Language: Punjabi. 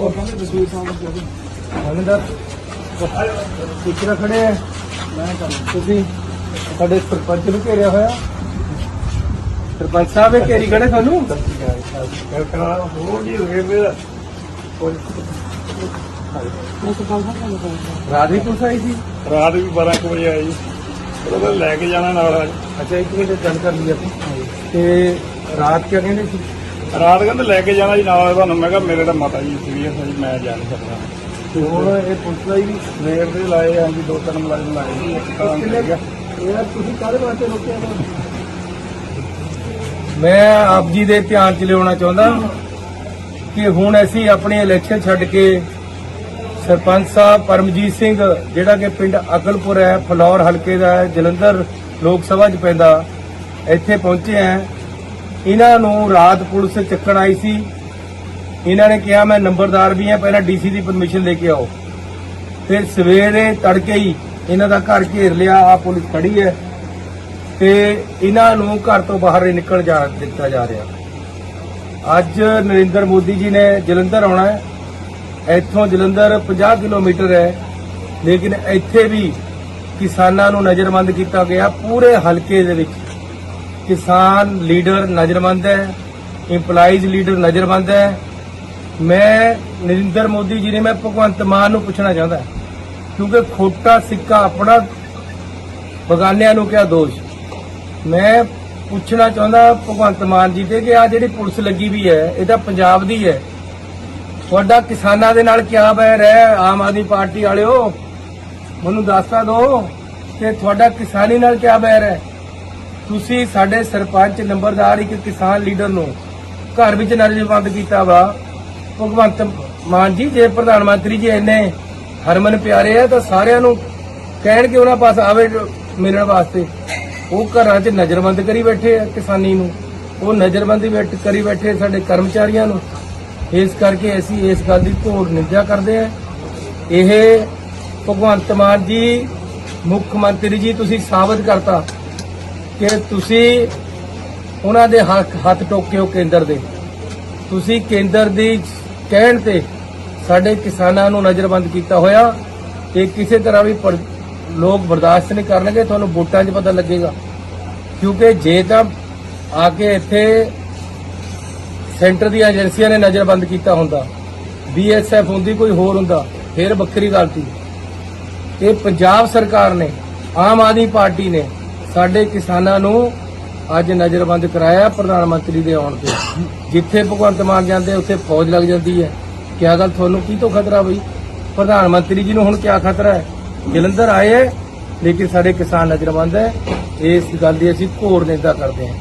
ਉਹ ਕਹਿੰਦੇ ਜਸਵੀਰ ਸਾਹਿਬ ਨੂੰ ਹਮਿੰਦਰ ਕਿਹੜਾ ਖੜੇ ਆ। ਮੈਂ ਕਰ ਤੁਸੀਂ ਸਾਡੇ ਸਰਪੰਚ ਨੂੰ ਘੇਰਿਆ ਹੋਇਆ। ਸਰਪੰਚ ਸਾਹਿਬ ਇਹ ਘੇਰੀ ਖੜੇ ਤੁਹਾਨੂੰ? ਕਰਾ ਹੋਰ ਜੀ ਹੋਏ ਮੇਰਾ ਮੈਂ ਸਰਪੰਚ ਸਾਹਿਬ ਨੂੰ ਕਹਿੰਦਾ ਰਾਤ ਵੀ ਪੁਲਿਸ ਆਈ ਸੀ? ਰਾਤ ਵੀ 12 ਕੁ ਵਜੇ ਆਈ। ਉਹਦਾ ਲੈ ਕੇ ਜਾਣਾ ਨਾਲ ਅੱਜ ਅੱਛਾ ਇੱਕ ਮਿੰਟ ਗੱਲ ਕਰ ਲਈ ਆਪਾਂ। ਤੇ ਰਾਤ ਕਿਆ ਕਹਿੰਦੇ ਸੀ? ਰਾਤ ਕਹਿੰਦੇ ਲੈ ਕੇ ਜਾਣਾ ਜੀ ਨਾਲ ਤੁਹਾਨੂੰ। ਮੈਂ ਕਿਹਾ ਮੇਰੇ ਤਾਂ ਮਾਤਾ ਜੀ ਸੀਰੀਅਸ ਹੈ ਜੀ ਮੈਂ ਜਾ ਨਹੀਂ ਸਕਦਾ। ਤੇ ਹੁਣ ਇਹ ਪੁਲਿਸ ਦਾ ਵੀ ਸਵੇਰ ਦੇ ਲਾਏ ਆਂ ਜੀ ਦੋ ਤਿੰਨ ਮੁਲਾਜ਼ਮ ਲਾਏ। ਜੀ ਇੱਕ ਤਾਂ ਕਿੰਨੇ ਗਿਆ ਯਾਰ ਤੁਸੀਂ ਕਾਹਦੇ ਵਾਸਤੇ ਰੋਕਿਆ ਮੈਂ ਆਪ ਜੀ ਦੇ ਧਿਆਨ 'ਚ ਲਿਆਉਣਾ ਚਾਹੁੰਦਾ ਕਿ ਹੁਣ ਅਸੀਂ ਆਪਣੇ ਇਲੈਕਸ਼ਨ ਛੱਡ ਕੇ ਸਰਪੰਚ ਸਾਹਿਬ ਪਰਮਜੀਤ ਸਿੰਘ ਜਿਹੜਾ ਕਿ ਪਿੰਡ ਅਕਲਪੁਰ ਹੈ ਫਲੌਰ ਹਲਕੇ ਦਾ ਹੈ ਜਲੰਧਰ ਲੋਕ ਸਭਾ 'ਚ ਪੈਂਦਾ ਇੱਥੇ ਪਹੁੰਚੇ ਹੈ। ਇਹਨਾਂ ਨੂੰ ਰਾਤ ਪੁਲਿਸ ਚੱਕਣ ਆਈ ਸੀ। ਇਹਨਾਂ ਨੇ ਕਿਹਾ, ਮੈਂ ਨੰਬਰਦਾਰ ਵੀ ਹਾਂ, ਪਹਿਲਾਂ ਡੀਸੀ ਦੀ ਪਰਮਿਸ਼ਨ ਲੈ ਕੇ ਆਓ। ਫਿਰ ਸਵੇਰੇ ਤੜਕੇ ਹੀ ਇਹਨਾਂ ਦਾ ਘਰ ਘੇਰ ਲਿਆ ਆ ਪੁਲਿਸ ਖੜੀ ਹੈ ਤੇ ਇਹਨਾਂ ਨੂੰ ਘਰ ਤੋਂ ਬਾਹਰ ਨਹੀਂ ਨਿਕਲ ਜਾ, ਦਿੱਤਾ ਜਾ ਰਿਹਾ। ਅੱਜ ਨਰਿੰਦਰ ਮੋਦੀ ਜੀ ਨੇ ਜਲੰਧਰ ਆਉਣਾ ਹੈ। ਇੱਥੋਂ ਜਲੰਧਰ 50 ਕਿਲੋਮੀਟਰ ਹੈ, ਲੇਕਿਨ ਇੱਥੇ ਵੀ ਕਿਸਾਨਾਂ ਨੂੰ ਨਜ਼ਰਬੰਦ ਕੀਤਾ ਗਿਆ, ਪੂਰੇ ਹਲਕੇ ਦੇ ਵਿੱਚ। ਕਿਸਾਨ ਲੀਡਰ ਨਜ਼ਰਬੰਦ ਹੈ ਇੰਪਲਾਈਜ਼ ਲੀਡਰ ਨਜ਼ਰਬੰਦ ਹੈ। ਮੈਂ ਨਰਿੰਦਰ ਮੋਦੀ ਜੀ ਨੇ ਮੈਂ ਭਗਵੰਤ ਮਾਨ ਨੂੰ ਪੁੱਛਣਾ ਚਾਹੁੰਦਾ ਕਿਉਂਕਿ ਖੋਟਾ ਸਿੱਕਾ ਆਪਣਾ ਬਗਾਨਿਆਂ ਨੂੰ ਕਿਹਾ ਦੋਸ਼। ਮੈਂ ਪੁੱਛਣਾ ਚਾਹੁੰਦਾ ਭਗਵੰਤ ਮਾਨ ਜੀ ਤੇ ਕਿ ਆ ਜਿਹੜੀ ਪੁਲਿਸ ਲੱਗੀ ਵੀ ਹੈ, ਇਹ ਤਾਂ ਪੰਜਾਬ ਦੀ ਹੈ। ਤੁਹਾਡਾ ਕਿਸਾਨਾਂ ਦੇ ਨਾਲ ਕਿਆ ਬੈਰ ਹੈ, ਆਮ ਆਦਮੀ ਪਾਰਟੀ ਵਾਲਿਓ? ਮੈਨੂੰ ਦੱਸਤਾ ਦਿਓ ਕਿ ਤੁਹਾਡਾ ਕਿਸਾਨੀ ਨਾਲ ਕਿਆ ਬੈਰ ਹੈ? ਤੁਸੀਂ ਸਾਡੇ ਸਰਪੰਚ, ਨੰਬਰਦਾਰ ਇੱਕ ਕਿਸਾਨ ਲੀਡਰ ਨੂੰ ਘਰ ਵਿੱਚ ਨਜ਼ਰਬੰਦ ਕੀਤਾ ਵਾ। ਭਗਵੰਤ ਮਾਨ ਜੀ, ਜੇ ਪ੍ਰਧਾਨ ਮੰਤਰੀ ਜੀ ਇੰਨੇ ਹਰਮਨ ਪਿਆਰੇ ਆ, ਤਾਂ ਸਾਰਿਆਂ ਨੂੰ ਕਹਿਣ ਕਿ ਉਹਨਾਂ ਪਾਸ ਆਵੇ ਮਿਲਣ ਵਾਸਤੇ। ਉਹ ਘਰਾਂ 'ਚ ਨਜ਼ਰਬੰਦ ਕਰੀ ਬੈਠੇ ਆ ਕਿਸਾਨੀ ਨੂੰ। ਉਹ ਨਜ਼ਰਬੰਦੀ ਬੈਠ ਕਰੀ ਬੈਠੇ ਸਾਡੇ ਕਰਮਚਾਰੀਆਂ ਨੂੰ। ਇਸ ਕਰਕੇ ਅਸੀਂ ਇਸ ਗੱਲ ਦੀ ਘੋਰ ਨਿੰਦਿਆ ਕਰਦੇ ਆ। ਇਹ ਭਗਵੰਤ ਮਾਨ ਜੀ, ਮੁੱਖ ਮੰਤਰੀ ਜੀ, ਤੁਸੀਂ ਸਾਬਤ ਕਰਤਾ। ਕਿ ਤੁਸੀਂ ਉਹਨਾਂ ਦੇ ਹੱਥ ਹੱਥ ਟੋਕੇ ਹੋ ਕੇਂਦਰ ਦੇ। ਤੁਸੀਂ ਕੇਂਦਰ ਦੀ ਕਹਿਣ ਤੇ ਸਾਡੇ ਕਿਸਾਨਾਂ ਨੂੰ ਨਜ਼ਰਬੰਦ ਕੀਤਾ ਹੋਇਆ। ਤੇ ਕਿਸੇ ਤਰ੍ਹਾਂ ਵੀ ਲੋਕ ਬਰਦਾਸ਼ਤ ਨਹੀਂ ਕਰਨਗੇ, ਤੁਹਾਨੂੰ ਵੋਟਾਂ 'ਚ ਪਤਾ ਲੱਗੇਗਾ। ਕਿਉਂਕਿ ਜੇ ਤਾਂ ਆ ਕੇ ਇੱਥੇ ਸੈਂਟਰ ਦੀਆਂ ਏਜੰਸੀਆਂ ਨੇ ਨਜ਼ਰਬੰਦ ਕੀਤਾ ਹੁੰਦਾ। ਬੀਐਸਐਫ ਹੁੰਦੀ ਕੋਈ ਹੋਰ ਹੁੰਦਾ, ਫਿਰ ਵੱਖਰੀ ਗੱਲ ਸੀ ਇਹ ਪੰਜਾਬ ਸਰਕਾਰ ਨੇ, ਆਮ ਆਦਮੀ ਪਾਰਟੀ ਨੇ ਸਾਡੇ ਕਿਸਾਨਾਂ ਨੂੰ ਅੱਜ ਨਜ਼ਰਬੰਦ ਕਰਾਇਆ ਪ੍ਰਧਾਨ ਮੰਤਰੀ ਦੇ ਆਉਣ ਤੇ। ਜਿੱਥੇ ਭਗਵੰਤ ਮਾਨ ਜਾਂਦੇ, ਉੱਥੇ ਫੌਜ ਲੱਗ ਜਾਂਦੀ ਹੈ। ਕਿਆ ਗੱਲ ਤੁਹਾਨੂੰ ਕੀ ਤੋਂ ਖਤਰਾ ਬਈ? ਪ੍ਰਧਾਨ ਮੰਤਰੀ ਜੀ ਨੂੰ ਹੁਣ ਕਿਆ ਖਤਰਾ ਹੈ? ਜਲੰਧਰ ਆਏ ਲੇਕਿਨ ਸਾਡੇ ਕਿਸਾਨ ਨਜ਼ਰਬੰਦ ਹੈ। ਇਸ ਗੱਲ ਦੀ ਅਸੀਂ ਘੋਰ ਨਿੰਦਾ ਕਰਦੇ ਹਾਂ।